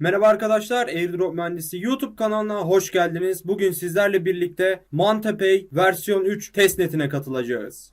Merhaba arkadaşlar, Airdrop Mühendisi YouTube kanalına hoş geldiniz. Bugün sizlerle birlikte Mantepay versiyon 3 testnetine katılacağız.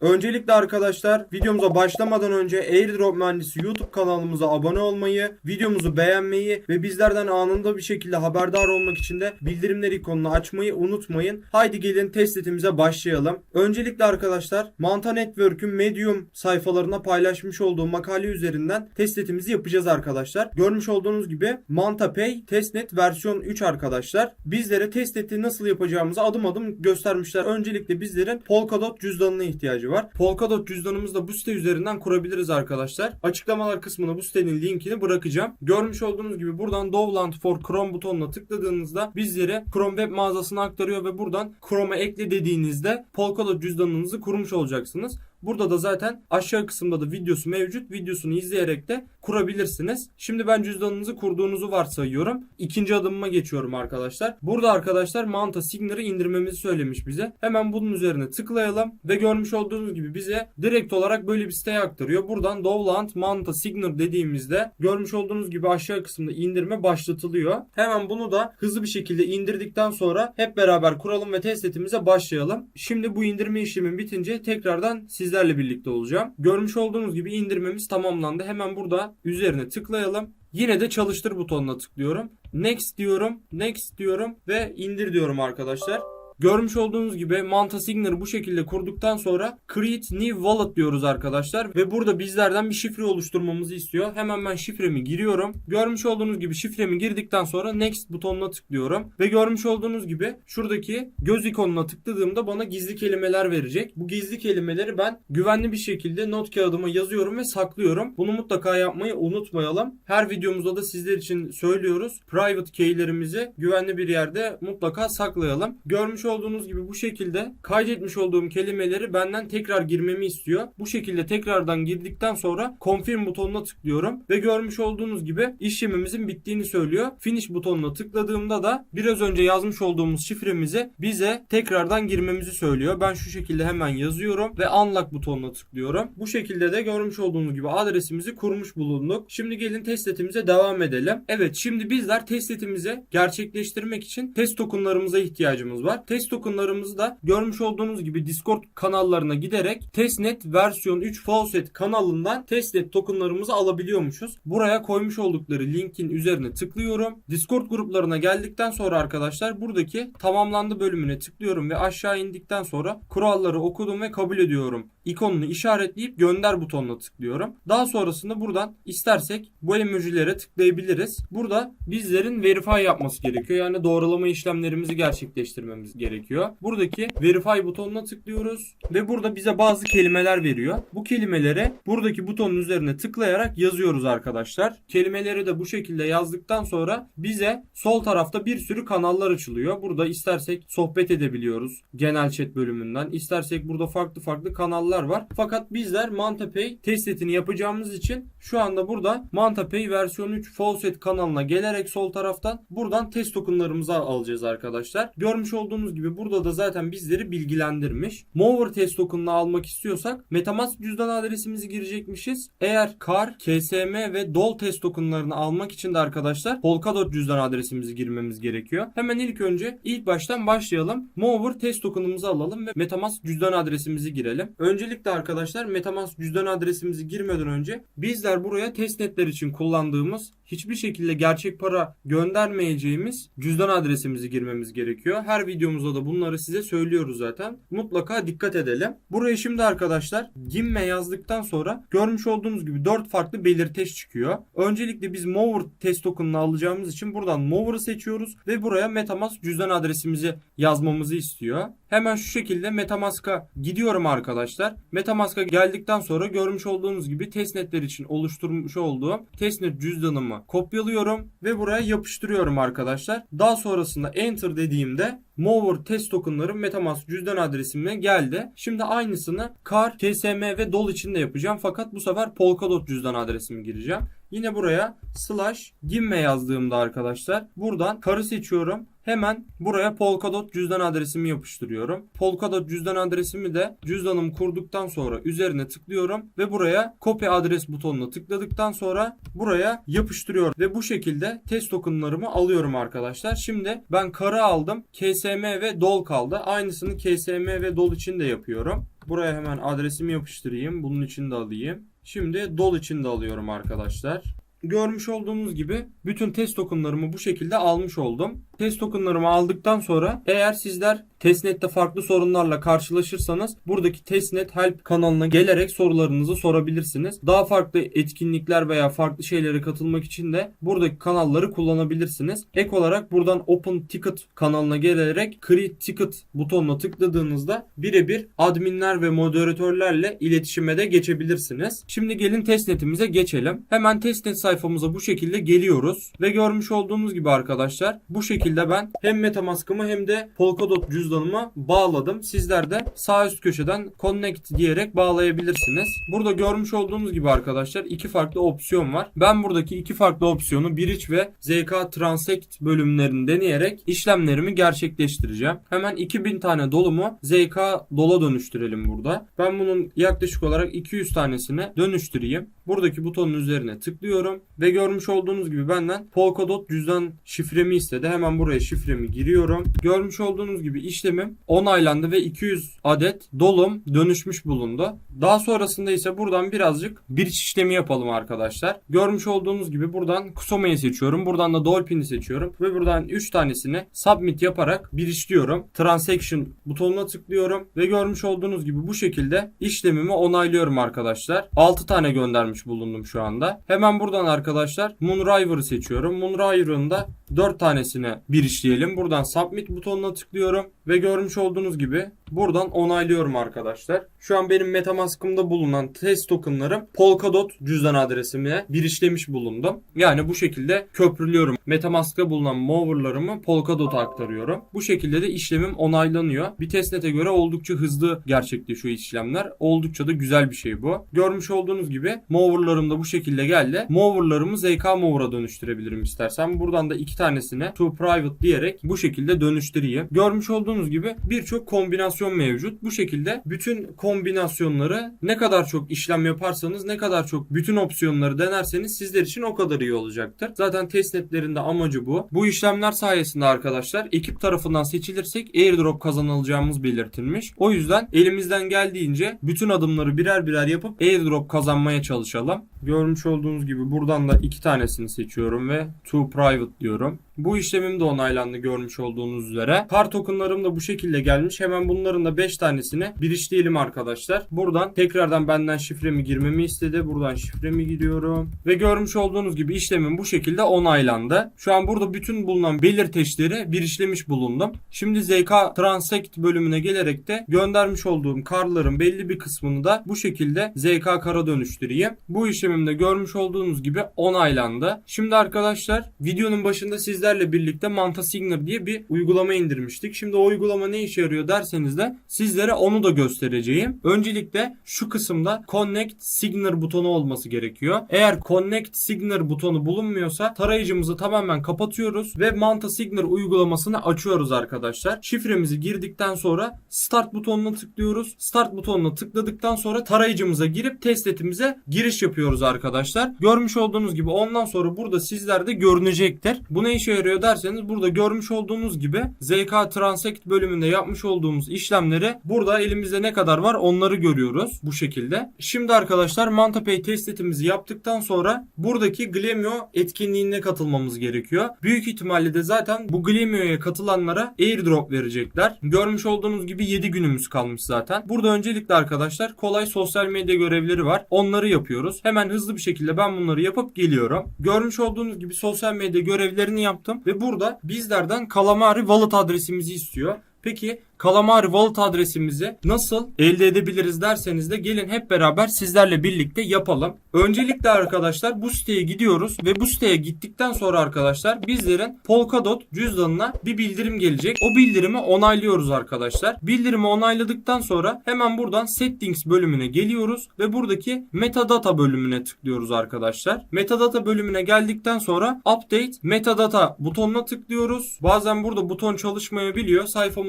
Öncelikle arkadaşlar videomuza başlamadan önce Airdrop Mühendisi YouTube kanalımıza abone olmayı, videomuzu beğenmeyi ve bizlerden anında bir şekilde haberdar olmak için de bildirimler ikonunu açmayı unutmayın. Haydi gelin testnetimize başlayalım. Öncelikle arkadaşlar Manta Network'ün Medium sayfalarına paylaşmış olduğu makale üzerinden testnetimizi yapacağız arkadaşlar. Görmüş olduğunuz gibi MantaPay testnet versiyon 3 arkadaşlar. Bizlere testneti nasıl yapacağımızı adım adım göstermişler. Öncelikle bizlerin Polkadot cüzdanına ihtiyacı var. Polkadot cüzdanımızı da bu site üzerinden kurabiliriz arkadaşlar. Açıklamalar kısmına bu sitenin linkini bırakacağım. Görmüş olduğunuz gibi buradan Dovland for Chrome butonuna tıkladığınızda bizlere Chrome web mağazasına aktarıyor ve buradan Chrome'a ekle dediğinizde Polkadot cüzdanınızı kurmuş olacaksınız. Burada da zaten aşağı kısımda da videosu mevcut. Videosunu izleyerek de kurabilirsiniz. Şimdi ben cüzdanınızı kurduğunuzu varsayıyorum. İkinci adımıma geçiyorum arkadaşlar. Burada arkadaşlar Manta Signer'ı indirmemizi söylemiş bize. Hemen bunun üzerine tıklayalım ve görmüş olduğunuz gibi bize direkt olarak böyle bir siteye aktarıyor. Buradan Dovland Manta Signer dediğimizde görmüş olduğunuz gibi aşağı kısımda indirme başlatılıyor. Hemen bunu da hızlı bir şekilde indirdikten sonra hep beraber kuralım ve testnetimize başlayalım. Şimdi bu indirme işlemim bitince tekrardan sizlerle birlikte olacağım. Görmüş olduğunuz gibi indirmemiz tamamlandı. Hemen burada üzerine tıklayalım. Yine de çalıştır butonuna tıklıyorum. Next diyorum, next diyorum ve indir diyorum arkadaşlar. Görmüş olduğunuz gibi Manta Signer'ı bu şekilde kurduktan sonra Create New Wallet diyoruz arkadaşlar. Ve burada bizlerden bir şifre oluşturmamızı istiyor. Hemen ben şifremi giriyorum. Görmüş olduğunuz gibi şifremi girdikten sonra Next butonuna tıklıyorum. Ve görmüş olduğunuz gibi şuradaki göz ikonuna tıkladığımda bana gizli kelimeler verecek. Bu gizli kelimeleri ben güvenli bir şekilde not kağıdıma yazıyorum ve saklıyorum. Bunu mutlaka yapmayı unutmayalım. Her videomuzda da sizler için söylüyoruz. Private keylerimizi güvenli bir yerde mutlaka saklayalım. Görmüş olduğunuz gibi bu şekilde kaydetmiş olduğum kelimeleri benden tekrar girmemi istiyor. Bu şekilde tekrardan girdikten sonra confirm butonuna tıklıyorum ve görmüş olduğunuz gibi işlemimizin bittiğini söylüyor. Finish butonuna tıkladığımda da biraz önce yazmış olduğumuz şifremizi bize tekrardan girmemizi söylüyor. Ben şu şekilde hemen yazıyorum ve unlock butonuna tıklıyorum. Bu şekilde de görmüş olduğunuz gibi adresimizi kurmuş bulunduk. Şimdi gelin testnetimize devam edelim. Evet şimdi bizler testnetimizi gerçekleştirmek için test tokenlarımıza ihtiyacımız var. Test tokenlarımızı da görmüş olduğunuz gibi Discord kanallarına giderek testnet versiyon 3 faucet kanalından testnet tokenlarımızı alabiliyormuşuz. Buraya koymuş oldukları linkin üzerine tıklıyorum. Discord gruplarına geldikten sonra arkadaşlar buradaki tamamlandı bölümüne tıklıyorum ve aşağı indikten sonra kuralları okudum ve kabul ediyorum ikonunu işaretleyip gönder butonuna tıklıyorum. Daha sonrasında buradan istersek bu emojilere tıklayabiliriz. Burada bizlerin verify yapması gerekiyor. Yani doğrulama işlemlerimizi gerçekleştirmemiz gerekiyor. Buradaki verify butonuna tıklıyoruz ve burada bize bazı kelimeler veriyor. Bu kelimelere buradaki butonun üzerine tıklayarak yazıyoruz arkadaşlar. Kelimeleri de bu şekilde yazdıktan sonra bize sol tarafta bir sürü kanallar açılıyor. Burada istersek sohbet edebiliyoruz genel chat bölümünden. İstersek burada farklı farklı kanallar var. Fakat bizler MantaPay testletini yapacağımız için şu anda burada MantaPay versiyon 3 Faucet kanalına gelerek sol taraftan buradan test tokenlarımızı alacağız arkadaşlar. Görmüş olduğunuz gibi burada da zaten bizleri bilgilendirmiş. Mover test token'ını almak istiyorsak Metamask cüzdan adresimizi girecekmişiz. Eğer CAR, KSM ve DOL test token'larını almak için de arkadaşlar Polkadot cüzdan adresimizi girmemiz gerekiyor. Hemen ilk önce ilk baştan başlayalım. Mover test token'ımızı alalım ve Metamask cüzdan adresimizi girelim. Öncelikle arkadaşlar Metamask cüzdan adresimizi girmeden önce bizler buraya testnetler için kullandığımız hiçbir şekilde gerçek para göndermeyeceğimiz cüzdan adresimizi girmemiz gerekiyor. Her videomuzda da bunları size söylüyoruz zaten. Mutlaka dikkat edelim. Buraya şimdi arkadaşlar gimme yazdıktan sonra görmüş olduğunuz gibi 4 farklı belirteç çıkıyor. Öncelikle biz Mover test token'ını alacağımız için buradan Mover'ı seçiyoruz ve buraya Metamask cüzdan adresimizi yazmamızı istiyor. Hemen şu şekilde Metamask'a gidiyorum arkadaşlar. Metamask'a geldikten sonra görmüş olduğunuz gibi testnetler için oluşturmuş olduğum testnet cüzdanımı kopyalıyorum ve buraya yapıştırıyorum arkadaşlar. Daha sonrasında enter dediğimde Mover test tokenları Metamask cüzdan adresime geldi. Şimdi aynısını Kar, KSM ve Dol için de yapacağım. Fakat bu sefer Polkadot cüzdan adresimi gireceğim. Yine buraya slash gimme yazdığımda arkadaşlar buradan karı seçiyorum. Hemen buraya Polkadot cüzdan adresimi yapıştırıyorum. Polkadot cüzdan adresimi de cüzdanımı kurduktan sonra üzerine tıklıyorum ve buraya copy adres butonuna tıkladıktan sonra buraya yapıştırıyorum ve bu şekilde test tokenlarımı alıyorum arkadaşlar. Şimdi ben karı aldım. KSM ve dol kaldı. Aynısını KSM ve dol için de yapıyorum. Buraya hemen adresimi yapıştırayım. Bunun için de alayım. Şimdi dol için de alıyorum arkadaşlar. Görmüş olduğunuz gibi bütün test tokenlarımı bu şekilde almış oldum. Test tokenlarımı aldıktan sonra eğer sizler testnet'te farklı sorunlarla karşılaşırsanız buradaki testnet help kanalına gelerek sorularınızı sorabilirsiniz. Daha farklı etkinlikler veya farklı şeylere katılmak için de buradaki kanalları kullanabilirsiniz. Ek olarak buradan Open Ticket kanalına gelerek Create Ticket butonuna tıkladığınızda birebir adminler ve moderatörlerle iletişime de geçebilirsiniz. Şimdi gelin testnetimize geçelim. Hemen testnet sayfamıza bu şekilde geliyoruz ve görmüş olduğunuz gibi arkadaşlar bu şekilde ben hem Metamask'ımı hem de Polkadot cüzdanıma bağladım. Sizler de sağ üst köşeden Connect diyerek bağlayabilirsiniz. Burada görmüş olduğunuz gibi arkadaşlar iki farklı opsiyon var. Ben buradaki iki farklı opsiyonu Bridge ve ZK Transact bölümlerini deneyerek işlemlerimi gerçekleştireceğim. Hemen 2000 tane dolumu ZK dola dönüştürelim burada. Ben bunun yaklaşık olarak 200 tanesine dönüştüreyim. Buradaki butonun üzerine tıklıyorum ve görmüş olduğunuz gibi benden Polkadot cüzdan şifremi istedi. Hemen buraya şifremi giriyorum. Görmüş olduğunuz gibi işlemim onaylandı ve 200 adet dolum dönüşmüş bulundu. Daha sonrasında ise buradan birazcık bir işlemi yapalım arkadaşlar. Görmüş olduğunuz gibi buradan Kusoma'yı seçiyorum. Buradan da Dolphin'i seçiyorum. Ve buradan 3 tanesini submit yaparak bir işliyorum. Transaction butonuna tıklıyorum. Ve görmüş olduğunuz gibi bu şekilde işlemimi onaylıyorum arkadaşlar. 6 tane göndermiş bulundum şu anda. Hemen buradan arkadaşlar Moonriver'ı seçiyorum. Moonriver'ın da 4 tanesini bir işleyelim. Buradan submit butonuna tıklıyorum. Ve görmüş olduğunuz gibi buradan onaylıyorum arkadaşlar. Şu an benim Metamask'ımda bulunan test tokenlarım Polkadot cüzdan adresime bir işlemiş bulundum. Yani bu şekilde köprülüyorum. Metamask'ta bulunan moverlarımı Polkadot'a aktarıyorum. Bu şekilde de işlemim onaylanıyor. Bir testnet'e göre oldukça hızlı gerçekleşiyor işlemler. Oldukça da güzel bir şey bu. Görmüş olduğunuz gibi moverlarım da bu şekilde geldi. Moverlarımı ZK Mover'a dönüştürebilirim istersen. Buradan da iki tanesini to private diyerek bu şekilde dönüştüreyim. Görmüş olduğunuz gibi birçok kombinasyon mevcut. Bu şekilde bütün kombinasyonları ne kadar çok işlem yaparsanız ne kadar çok bütün opsiyonları denerseniz sizler için o kadar iyi olacaktır. Zaten testnetlerin de amacı bu. Bu işlemler sayesinde arkadaşlar ekip tarafından seçilirsek airdrop kazanılacağımız belirtilmiş. O yüzden elimizden geldiğince bütün adımları birer birer yapıp airdrop kazanmaya çalışalım. Görmüş olduğunuz gibi buradan da iki tanesini seçiyorum ve to private diyorum. Bu işlemim de onaylandı görmüş olduğunuz üzere. Kar tokenlarım da bu şekilde gelmiş. Hemen bunların da 5 tanesini bir işleyelim arkadaşlar. Buradan tekrardan benden şifremi girmemi istedi. Buradan şifremi giriyorum. Ve görmüş olduğunuz gibi işlemim bu şekilde onaylandı. Şu an burada bütün bulunan belirteçleri bir işlemiş bulundum. Şimdi ZK Transact bölümüne gelerek de göndermiş olduğum karların belli bir kısmını da bu şekilde ZK kara dönüştüreyim. Bu işlemimde görmüş olduğunuz gibi onaylandı. Şimdi arkadaşlar videonun başında sizler sizlerle birlikte Manta Signer diye bir uygulama indirmiştik. Şimdi o uygulama ne işe yarıyor derseniz de sizlere onu da göstereceğim. Öncelikle şu kısımda Connect Signer butonu olması gerekiyor. Eğer Connect Signer butonu bulunmuyorsa tarayıcımızı tamamen kapatıyoruz ve Manta Signer uygulamasını açıyoruz arkadaşlar. Şifremizi girdikten sonra Start butonuna tıklıyoruz. Start butonuna tıkladıktan sonra tarayıcımıza girip testnetimize giriş yapıyoruz arkadaşlar. Görmüş olduğunuz gibi ondan sonra burada sizlerde görünecektir. Bu ne işe yarıyor derseniz burada görmüş olduğunuz gibi ZK Transact bölümünde yapmış olduğumuz işlemleri burada elimizde ne kadar var onları görüyoruz bu şekilde. Şimdi arkadaşlar MantaPay testnetimizi yaptıktan sonra buradaki Glemio etkinliğine katılmamız gerekiyor. Büyük ihtimalle de zaten bu Glemio'ya katılanlara airdrop verecekler. Görmüş olduğunuz gibi 7 günümüz kalmış zaten. Burada öncelikle arkadaşlar kolay sosyal medya görevleri var. Onları yapıyoruz. Hemen hızlı bir şekilde ben bunları yapıp geliyorum. Görmüş olduğunuz gibi sosyal medya görevlerini yaptım ve burada bizlerden Calamari wallet adresimizi istiyor. Peki Calamari Wallet adresimizi nasıl elde edebiliriz derseniz de gelin hep beraber sizlerle birlikte yapalım. Öncelikle arkadaşlar bu siteye gidiyoruz ve bu siteye gittikten sonra arkadaşlar bizlerin Polkadot cüzdanına bir bildirim gelecek. O bildirimi onaylıyoruz arkadaşlar. Bildirimi onayladıktan sonra hemen buradan Settings bölümüne geliyoruz ve buradaki Metadata bölümüne tıklıyoruz arkadaşlar. Metadata bölümüne geldikten sonra Update Metadata butonuna tıklıyoruz. Bazen burada buton çalışmayabiliyor.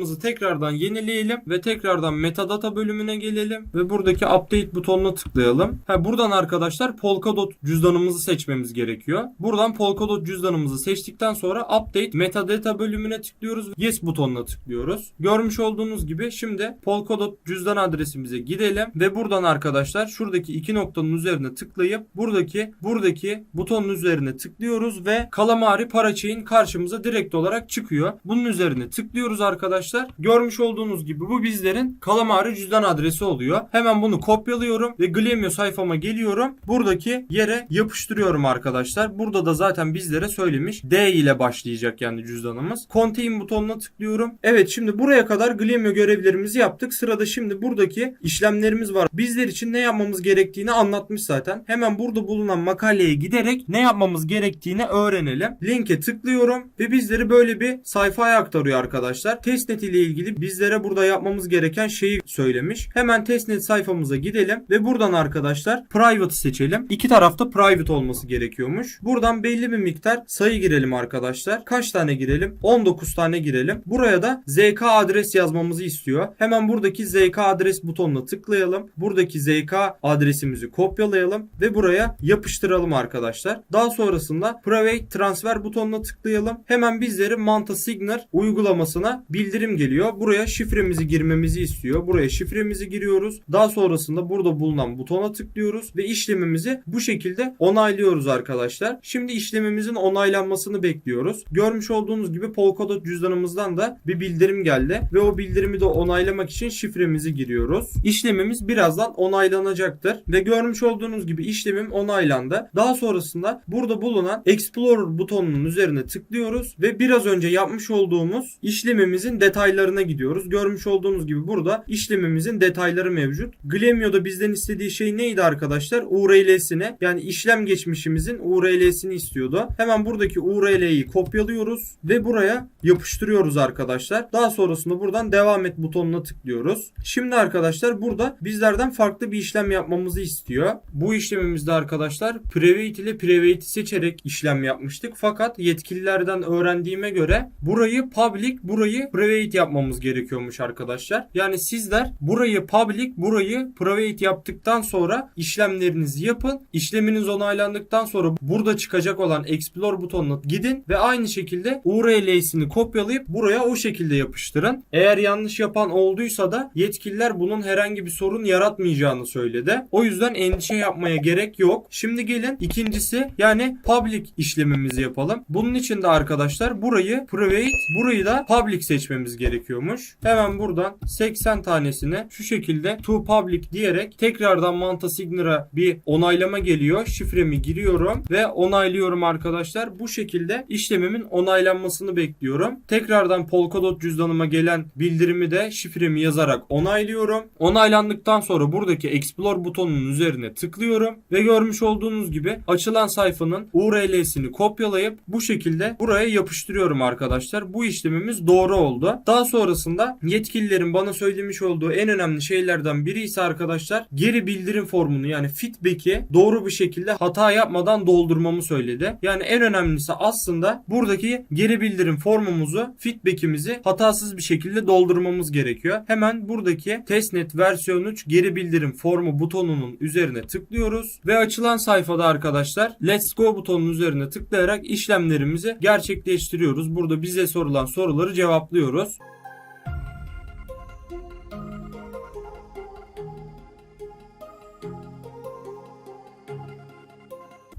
Sayfamızı tekrardan yenileyelim ve tekrardan Metadata bölümüne gelelim ve buradaki Update butonuna tıklayalım. Ha, buradan arkadaşlar Polkadot cüzdanımızı seçmemiz gerekiyor. Buradan Polkadot cüzdanımızı seçtikten sonra Update Metadata bölümüne tıklıyoruz. Yes butonuna tıklıyoruz. Görmüş olduğunuz gibi şimdi Polkadot cüzdan adresimize gidelim ve buradan arkadaşlar şuradaki iki noktanın üzerine tıklayıp buradaki buradaki butonun üzerine tıklıyoruz ve Calamari Parachain karşımıza direkt olarak çıkıyor. Bunun üzerine tıklıyoruz arkadaşlar. Görmüş olduğunuz gibi bu bizlerin Calamari cüzdan adresi oluyor. Hemen bunu kopyalıyorum ve Gleamio sayfama geliyorum. Buradaki yere yapıştırıyorum arkadaşlar. Burada da zaten bizlere söylemiş. D ile başlayacak yani cüzdanımız. Contain butonuna tıklıyorum. Evet şimdi buraya kadar Gleamio görevlerimizi yaptık. Sırada şimdi buradaki işlemlerimiz var. Bizler için ne yapmamız gerektiğini anlatmış zaten. Hemen burada bulunan makaleye giderek ne yapmamız gerektiğini öğrenelim. Linke tıklıyorum ve bizleri böyle bir sayfaya aktarıyor arkadaşlar. Testnet ile ilgili bizlere burada yapmamız gereken şeyi söylemiş. Hemen testnet sayfamıza gidelim ve buradan arkadaşlar private seçelim. İki tarafta private olması gerekiyormuş. Buradan belli bir miktar sayı girelim arkadaşlar. Kaç tane girelim? 19 tane girelim. Buraya da ZK adres yazmamızı istiyor. Hemen buradaki ZK adres butonuna tıklayalım. Buradaki ZK adresimizi kopyalayalım ve buraya yapıştıralım arkadaşlar. Daha sonrasında private transfer butonuna tıklayalım. Hemen bizleri Manta Signer uygulamasına bildirim geliyor. Buraya şifremizi girmemizi istiyor. Buraya şifremizi giriyoruz. Daha sonrasında burada bulunan butona tıklıyoruz ve işlemimizi bu şekilde onaylıyoruz arkadaşlar. Şimdi işlemimizin onaylanmasını bekliyoruz. Görmüş olduğunuz gibi Polkadot cüzdanımızdan da bir bildirim geldi ve o bildirimi de onaylamak için şifremizi giriyoruz. İşlemimiz birazdan onaylanacaktır ve görmüş olduğunuz gibi işlemim onaylandı. Daha sonrasında burada bulunan Explorer butonunun üzerine tıklıyoruz ve biraz önce yapmış olduğumuz işlemimizin detaylarına gidiyoruz. Görmüş olduğunuz gibi burada işlemimizin detayları mevcut. Glemio'da bizden istediği şey neydi arkadaşlar? URL'sini yani işlem geçmişimizin URL'sini istiyordu. Hemen buradaki URL'yi kopyalıyoruz ve buraya yapıştırıyoruz arkadaşlar. Daha sonrasında buradan devam et butonuna tıklıyoruz. Şimdi arkadaşlar burada bizlerden farklı bir işlem yapmamızı istiyor. Bu işlemimizde arkadaşlar private ile private'i seçerek işlem yapmıştık. Fakat yetkililerden öğrendiğime göre burayı public, burayı private yapmamız gerekiyormuş arkadaşlar. Yani sizler burayı public, burayı private yaptıktan sonra işlemlerinizi yapın. İşleminiz onaylandıktan sonra burada çıkacak olan explore butonuna gidin ve aynı şekilde URL'sini kopyalayıp buraya o şekilde yapıştırın. Eğer yanlış yapan olduysa da yetkililer bunun herhangi bir sorun yaratmayacağını söyledi. O yüzden endişe yapmaya gerek yok. Şimdi gelin ikincisi yani public işlemimizi yapalım. Bunun için de arkadaşlar burayı private, burayı da public seçmemiz gerekiyormuş. Hemen buradan 80 tanesini şu şekilde to public diyerek tekrardan Manta Signer'a bir onaylama geliyor. Şifremi giriyorum ve onaylıyorum arkadaşlar. Bu şekilde işlemimin onaylanmasını bekliyorum. Tekrardan Polkadot cüzdanıma gelen bildirimi de şifremi yazarak onaylıyorum. Onaylandıktan sonra buradaki Explore butonunun üzerine tıklıyorum ve görmüş olduğunuz gibi açılan sayfanın URL'sini kopyalayıp bu şekilde buraya yapıştırıyorum arkadaşlar. Bu işlemimiz doğru oldu. Daha sonrasında yetkililerin bana söylemiş olduğu en önemli şeylerden biri ise arkadaşlar geri bildirim formunu yani feedback'i doğru bir şekilde hata yapmadan doldurmamı söyledi. Yani en önemlisi aslında buradaki geri bildirim formumuzu feedback'imizi hatasız bir şekilde doldurmamız gerekiyor. Hemen buradaki testnet versiyon 3 geri bildirim formu butonunun üzerine tıklıyoruz ve açılan sayfada arkadaşlar let's go butonunun üzerine tıklayarak işlemlerimizi gerçekleştiriyoruz. Burada bize sorulan soruları cevaplıyoruz.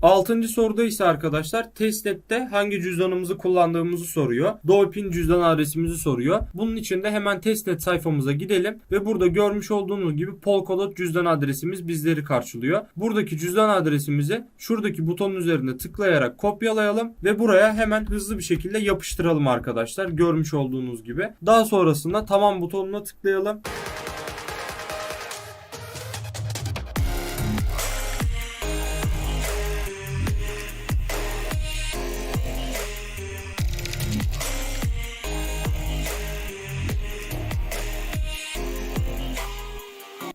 Altıncı soruda ise arkadaşlar testnet'te hangi cüzdanımızı kullandığımızı soruyor. Dolphin cüzdan adresimizi soruyor. Bunun için de hemen testnet sayfamıza gidelim ve burada görmüş olduğunuz gibi Polkadot cüzdan adresimiz bizleri karşılıyor. Buradaki cüzdan adresimizi şuradaki butonun üzerinde tıklayarak kopyalayalım ve buraya hemen hızlı bir şekilde yapıştıralım arkadaşlar. Görmüş olduğunuz gibi. Daha sonrasında tamam butonuna tıklayalım.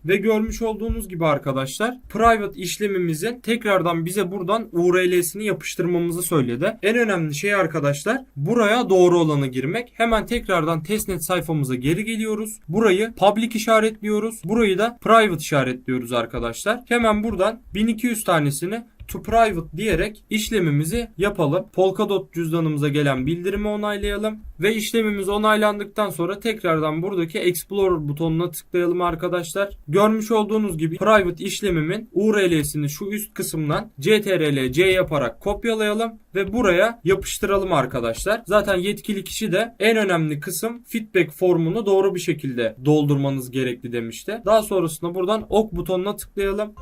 Ve görmüş olduğunuz gibi arkadaşlar private işlemimizin tekrardan bize buradan URL'sini yapıştırmamızı söyledi. En önemli şey arkadaşlar buraya doğru olanı girmek. Hemen tekrardan testnet sayfamıza geri geliyoruz. Burayı public işaretliyoruz. Burayı da private işaretliyoruz arkadaşlar. Hemen buradan 1200 tanesini to private diyerek işlemimizi yapalım. Polkadot cüzdanımıza gelen bildirimi onaylayalım ve işlemimiz onaylandıktan sonra tekrardan buradaki Explorer butonuna tıklayalım arkadaşlar. Görmüş olduğunuz gibi private işlemimin URL'sini şu üst kısımdan CTRL-C yaparak kopyalayalım ve buraya yapıştıralım arkadaşlar. Zaten yetkili kişi de en önemli kısım feedback formunu doğru bir şekilde doldurmanız gerekli demişti. Daha sonrasında buradan ok butonuna tıklayalım.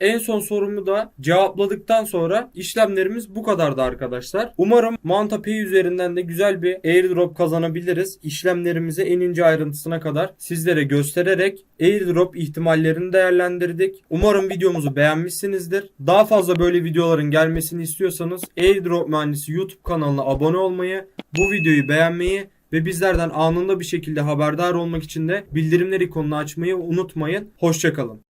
En son sorumu da cevapladıktan sonra işlemlerimiz bu kadardı arkadaşlar. Umarım MantaPay üzerinden de güzel bir airdrop kazanabiliriz. İşlemlerimizi en ince ayrıntısına kadar sizlere göstererek airdrop ihtimallerini değerlendirdik. Umarım videomuzu beğenmişsinizdir. Daha fazla böyle videoların gelmesini istiyorsanız Airdrop Mühendisi YouTube kanalına abone olmayı, bu videoyu beğenmeyi ve bizlerden anında bir şekilde haberdar olmak için de bildirimler ikonunu açmayı unutmayın. Hoşçakalın.